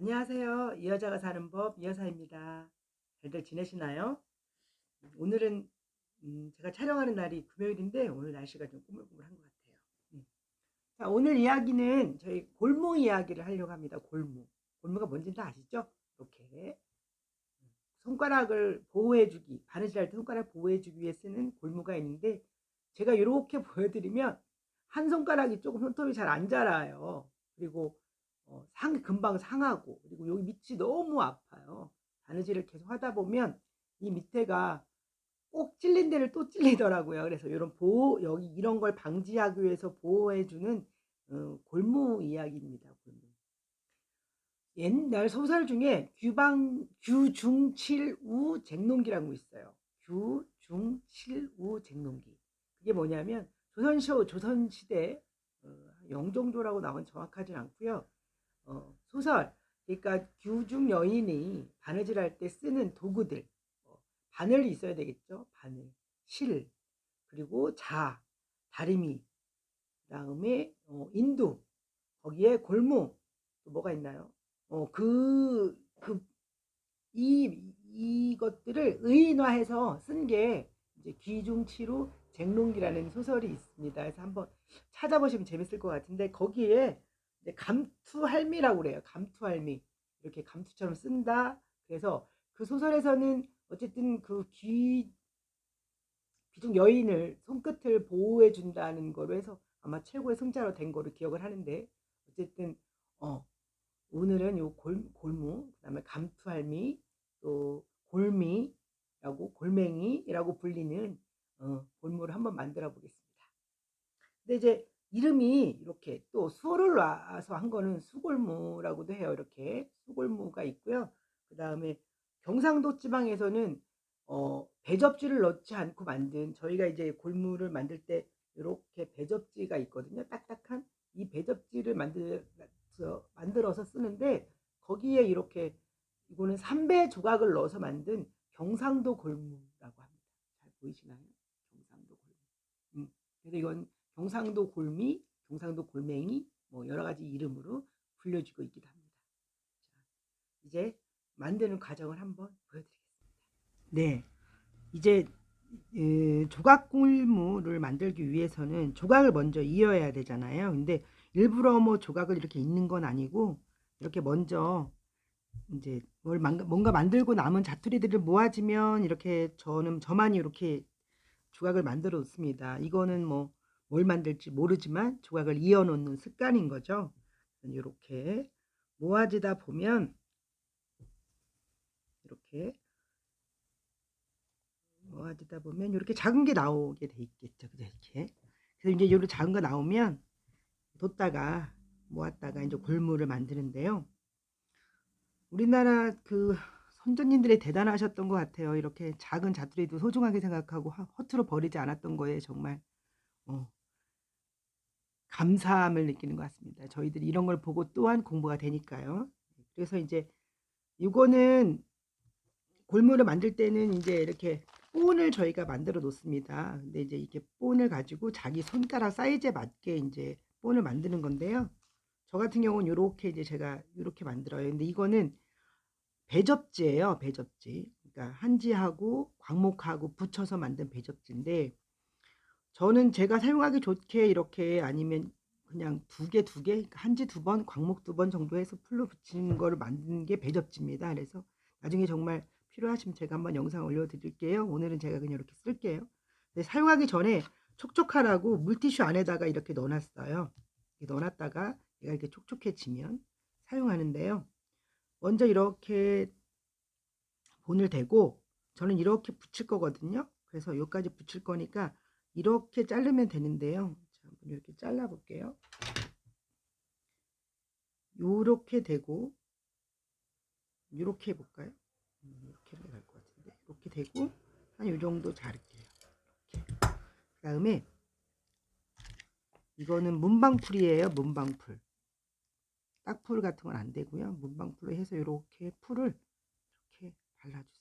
안녕하세요. 이 여자가 사는 법 이 여사입니다. 잘들 지내시나요? 오늘은 음, 제가 촬영하는 날이 금요일인데 오늘 날씨가 좀 꾸물꾸물한 것 같아요. 음. 자, 오늘 이야기는 저희 골무 이야기를 하려고 합니다. 골무. 골무가 뭔지 다 아시죠? 이렇게 손가락을 보호해주기, 바느질 할 때 손가락 보호해주기 위해 쓰는 골무가 있는데 제가 이렇게 보여드리면 한 손가락이 조금 손톱이 잘 안 자라요. 그리고 어, 상 금방 상하고 그리고 여기 밑이 너무 아파요. 바느질을 계속 하다 보면 이 밑에가 꼭 찔린 데를 또 찔리더라고요. 그래서 이런 보호 여기 이런 걸 방지하기 위해서 보호해주는 어, 골무 이야기입니다. 옛날 소설 중에 규방 규중칠우 쟁농기라고 있어요. 규중칠우 쟁농기. 그게 뭐냐면 조선시 조선 시대 어, 영종조라고 나온 정확하진 않고요. 어, 소설. 그러니까 규중 여인이 바느질 할 때 쓰는 도구들. 어, 바늘이 있어야 되겠죠? 바늘 실 그리고 자 다리미. 그다음에 어, 인두. 거기에 골무. 또 뭐가 있나요? 어그 그 이 이것들을 의인화해서 쓴 게 이제 귀중치로 쟁롱기라는 소설이 있습니다. 그래서 한번 찾아보시면 재밌을 것 같은데 거기에 이제 감투할미라고 그래요. 감투할미. 이렇게 감투처럼 쓴다. 그래서 그 소설에서는 어쨌든 그 귀, 귀중 여인을 손끝을 보호해 준다는 거로 해서 아마 최고의 승자로 된 거로 기억을 하는데 어쨌든 어 오늘은 요 골, 골무 그다음에 감투할미 또 골미라고 골맹이라고 불리는 어, 골무를 한번 만들어 보겠습니다. 근데 이제 이름이 이렇게 또 수어를 놔서 한 거는 수골무라고도 해요. 이렇게 수골무가 있고요. 그 다음에 경상도 지방에서는 어, 배접지를 넣지 않고 만든 저희가 이제 골무를 만들 때 이렇게 배접지가 있거든요. 딱딱한 이 배접지를 만들어서 만들어서 쓰는데 거기에 이렇게 이거는 삼배 조각을 넣어서 만든 경상도 골무라고 합니다. 잘 보이시나요? 경상도 골무. 음, 그래서 이건 경상도 골미, 경상도 골맹이 뭐 여러 가지 이름으로 불려지고 있기도 합니다. 자, 이제 만드는 과정을 한번 보여드리겠습니다. 네, 이제 에, 조각 골무를 만들기 위해서는 조각을 먼저 이어야 되잖아요. 근데 일부러 뭐 조각을 이렇게 있는 건 아니고 이렇게 먼저 이제 뭘 뭔가 만들고 남은 자투리들을 모아지면 이렇게 저는 저만이 이렇게 조각을 만들어 놓습니다. 이거는 뭐 뭘 만들지 모르지만 조각을 이어 놓는 습관인 거죠. 이렇게 모아지다 보면 이렇게 모아지다 보면 이렇게 작은 게 나오게 돼 있겠죠. 그죠? 이렇게. 그래서 이제 이렇게 작은 거 나오면 뒀다가 모았다가 이제 골무를 만드는데요. 우리나라 그 선조님들이 대단하셨던 것 같아요. 이렇게 작은 자투리도 소중하게 생각하고 허투루 버리지 않았던 거에 정말 어, 감사함을 느끼는 것 같습니다. 저희들이 이런 걸 보고 또한 공부가 되니까요. 그래서 이제 이거는 골무를 만들 때는 이제 이렇게 본을 저희가 만들어 놓습니다. 근데 이제 이렇게 본을 가지고 자기 손가락 사이즈에 맞게 이제 본을 만드는 건데요. 저 같은 경우는 이렇게 이제 제가 이렇게 만들어요. 근데 이거는 배접지예요. 배접지. 그러니까 한지하고 광목하고 붙여서 만든 배접지인데 저는 제가 사용하기 좋게 이렇게 아니면 그냥 두 개, 두 개, 한지 두 번, 광목 두 번 정도 해서 풀로 붙이는 거를 만드는 게 배접지입니다. 그래서 나중에 정말 필요하시면 제가 한번 영상 올려드릴게요. 오늘은 제가 그냥 이렇게 쓸게요. 사용하기 전에 촉촉하라고 물티슈 안에다가 이렇게 넣어놨어요. 이렇게 넣어놨다가 얘가 이렇게 촉촉해지면 사용하는데요. 먼저 이렇게 본을 대고 저는 이렇게 붙일 거거든요. 그래서 여기까지 붙일 거니까 이렇게 자르면 되는데요. 자, 한번 이렇게 잘라 볼게요. 요렇게 되고 이렇게 해볼까요? 이렇게 음, 될것 같은데 이렇게 되고 한 요 정도 자를게요. 이렇게. 그 다음에 이거는 문방풀이에요. 문방풀. 딱풀 같은 건 안 되고요. 문방풀로 해서 이렇게 풀을 이렇게 발라주세요.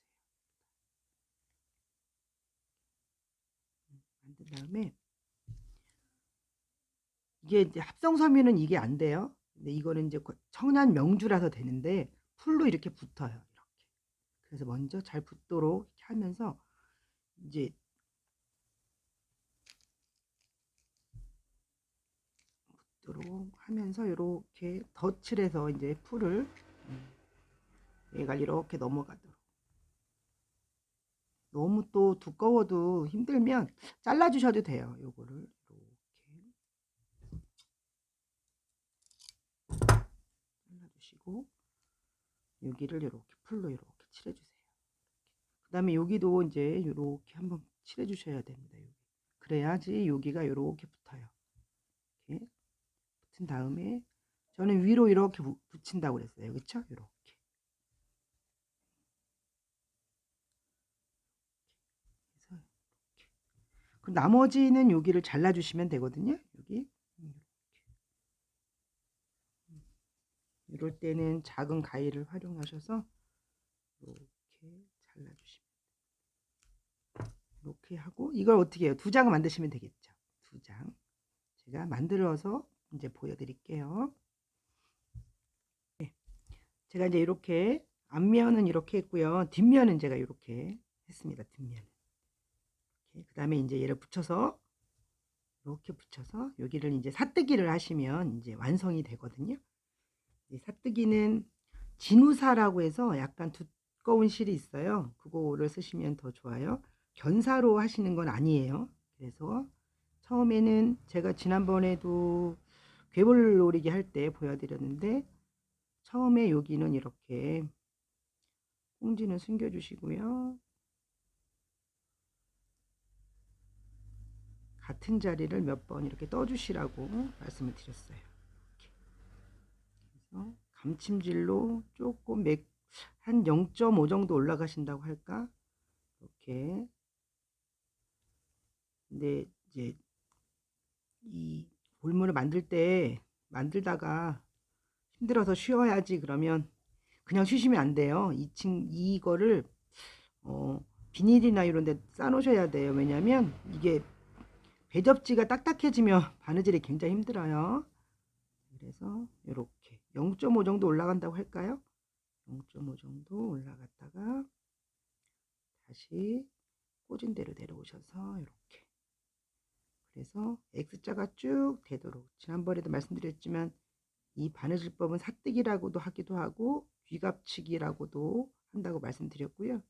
만든 다음에 이게 이제 합성섬유는 이게 안 돼요. 근데 이거는 이제 거- 청양 명주라서 되는데 풀로 이렇게 붙어요. 이렇게. 그래서 먼저 잘 붙도록 하면서 이제 붙도록 하면서 이렇게 덧칠해서 이제 풀을 음, 얘가 이렇게 넘어가도록. 너무 또 두꺼워도 힘들면 잘라 주셔도 돼요. 요거를 이렇게 잘라주시고 여기를 이렇게 풀로 이렇게 칠해주세요. 그 다음에 여기도 이제 이렇게 한번 칠해주셔야 됩니다. 그래야지 여기가 이렇게 붙어요. 이렇게 붙은 다음에 저는 위로 이렇게 부- 붙인다고 그랬어요. 그렇죠? 이렇게. 그래서 이렇게. 그 나머지는 여기를 잘라주시면 되거든요. 여기. 이럴 때는 작은 가위를 활용하셔서 이렇게 잘라주시면 이렇게 하고 이걸 어떻게 해요? 두 장을 만드시면 되겠죠. 두 장. 제가 만들어서 이제 보여드릴게요. 네. 제가 이제 이렇게 앞면은 이렇게 했고요. 뒷면은 제가 이렇게 했습니다. 뒷면. 그 다음에 이제 얘를 붙여서 이렇게 붙여서 여기를 이제 사뜨기를 하시면 이제 완성이 되거든요. 이 사뜨기는 진우사라고 해서 약간 두꺼운 실이 있어요. 그거를 쓰시면 더 좋아요. 견사로 하시는 건 아니에요. 그래서 처음에는 제가 지난번에도 괴물놀이기 할 때 보여드렸는데 처음에 여기는 이렇게 꽁지는 숨겨주시고요. 같은 자리를 몇 번 이렇게 떠주시라고 말씀을 드렸어요. 그래서 감침질로 조금 맥, 한 0.5 정도 올라가신다고 할까? 이렇게. 근데 이제 이 골무를 만들 때 만들다가 힘들어서 쉬어야지 그러면 그냥 쉬시면 안 돼요. 이층 이거를 어, 비닐이나 이런 데 싸놓으셔야 돼요. 왜냐면 이게 배접지가 딱딱해지면 바느질이 굉장히 힘들어요. 그래서 이렇게 0.5 정도 올라간다고 할까요? 0.5 정도 올라갔다가 다시 꽂은 대로 내려오셔서 이렇게 그래서 X자가 쭉 되도록 지난번에도 말씀드렸지만 이 바느질법은 사뜨기라고도 하기도 하고 귀갑치기라고도 한다고 말씀드렸고요.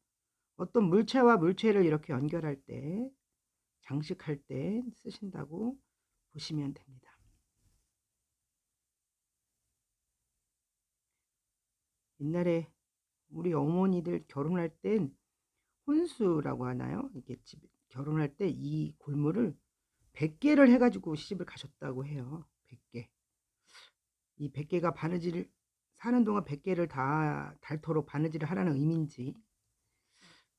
어떤 물체와 물체를 이렇게 연결할 때 장식할 때 쓰신다고 보시면 됩니다. 옛날에 우리 어머니들 결혼할 땐 혼수라고 하나요? 이게 집 결혼할 때 이 골무를 100개를 해가지고 시집을 가셨다고 해요. 100개. 이 100개가 바느질 사는 동안 100개를 다 닳도록 바느질을 하라는 의미인지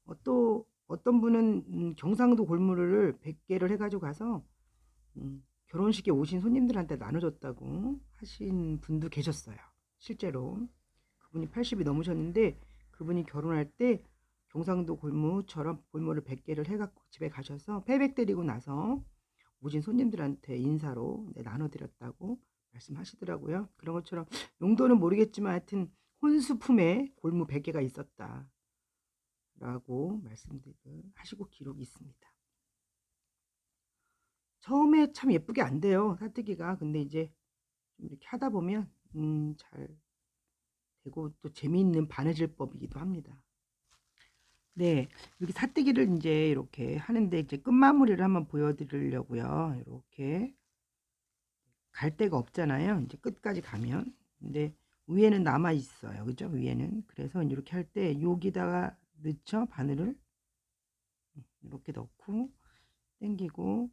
어, 또 어떤 분은 음, 경상도 골무를 100개를 해가지고 가서 음, 결혼식에 오신 손님들한테 나눠줬다고 하신 분도 계셨어요. 실제로 그분이 80이 넘으셨는데 그분이 결혼할 때 경상도 골무처럼 골무를 100개를 해갖고 집에 가셔서 패백 때리고 나서 오신 손님들한테 인사로 네, 나눠드렸다고 말씀하시더라고요. 그런 것처럼 용도는 모르겠지만 하여튼 혼수품에 골무 100개가 있었다. 라고 말씀들 하시고 기록이 있습니다. 처음에 참 예쁘게 안 돼요. 사뜨기가. 근데 이제 좀 이렇게 하다 보면 음, 잘 되고 또 재미있는 바느질 법이기도 합니다. 네, 여기 사뜨기를 이제 이렇게 하는데 이제 끝마무리를 한번 보여드리려고요. 이렇게 갈 데가 없잖아요. 이제 끝까지 가면. 근데 위에는 남아 있어요. 그죠? 위에는. 그래서 이렇게 할 때 여기다가 넣죠. 바늘을 이렇게 넣고 당기고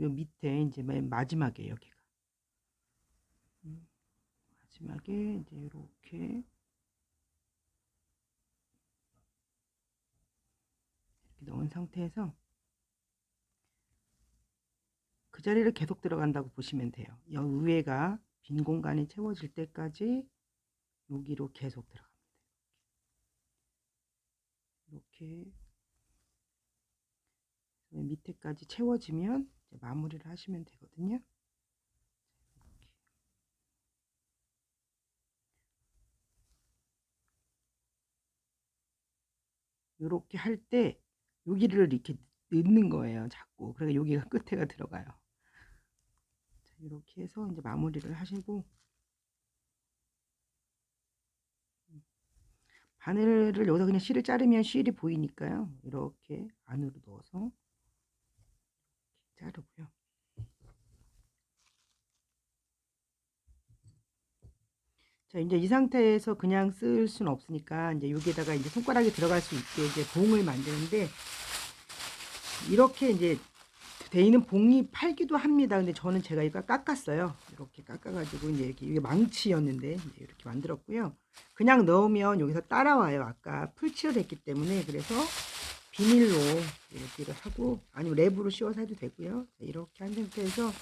요 밑에 이제 맨 마지막에 여기가 음, 마지막에 이제 이렇게 이렇게 넣은 상태에서 그 자리를 계속 들어간다고 보시면 돼요. 여 위에가 빈 공간이 채워질 때까지 여기로 계속 들어갑니다. 이렇게 밑에까지 채워지면 마무리를 하시면 되거든요. 이렇게 할 때 여기를 이렇게 넣는 거예요. 자꾸. 그러니까 여기가 끝에가 들어가요. 자, 이렇게 해서 이제 마무리를 하시고 바늘을 여기서 그냥 실을 자르면 실이 보이니까요. 이렇게 안으로 넣어서 자르고요. 자, 이제 이 상태에서 그냥 쓸 수는 없으니까 이제 여기에다가 이제 손가락이 들어갈 수 있게 이제 봉을 만드는데 이렇게 이제 돼 있는 봉이 팔기도 합니다. 근데 저는 제가 이거 깎았어요. 이렇게 깎아가지고 이제 이렇게 이게 망치였는데 이렇게 만들었고요. 그냥 넣으면 여기서 따라와요. 아까 풀칠을 했기 때문에 그래서 비닐로 이렇게 하고 아니면 랩으로 씌워서 해도 되고요. 자, 이렇게 한 상태에서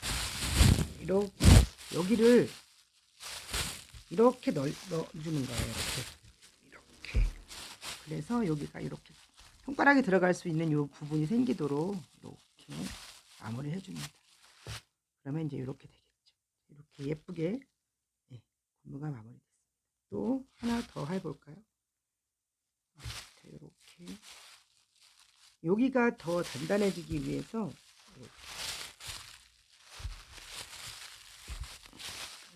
이렇게 여기를 이렇게 넣, 넣어주는 거예요. 이렇게 이렇게 그래서 여기가 이렇게 손가락이 들어갈 수 있는 이 부분이 생기도록 마무리 해줍니다. 그러면 이제 이렇게 되겠죠. 이렇게 예쁘게 예, 고무가 마무리됐습니다. 또 하나 더 해볼까요? 아, 자, 이렇게 여기가 더 단단해지기 위해서 이렇게.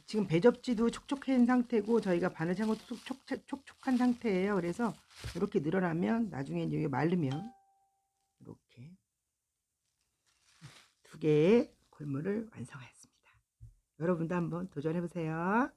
지금 배접지도 촉촉한 상태고 저희가 바느질 한 것도 촉, 촉, 촉촉 한 상태예요. 그래서 이렇게 늘어나면 나중에 이제 마르면 이렇게 두 개의 골무를 완성하였습니다. 여러분도 한번 도전해 보세요.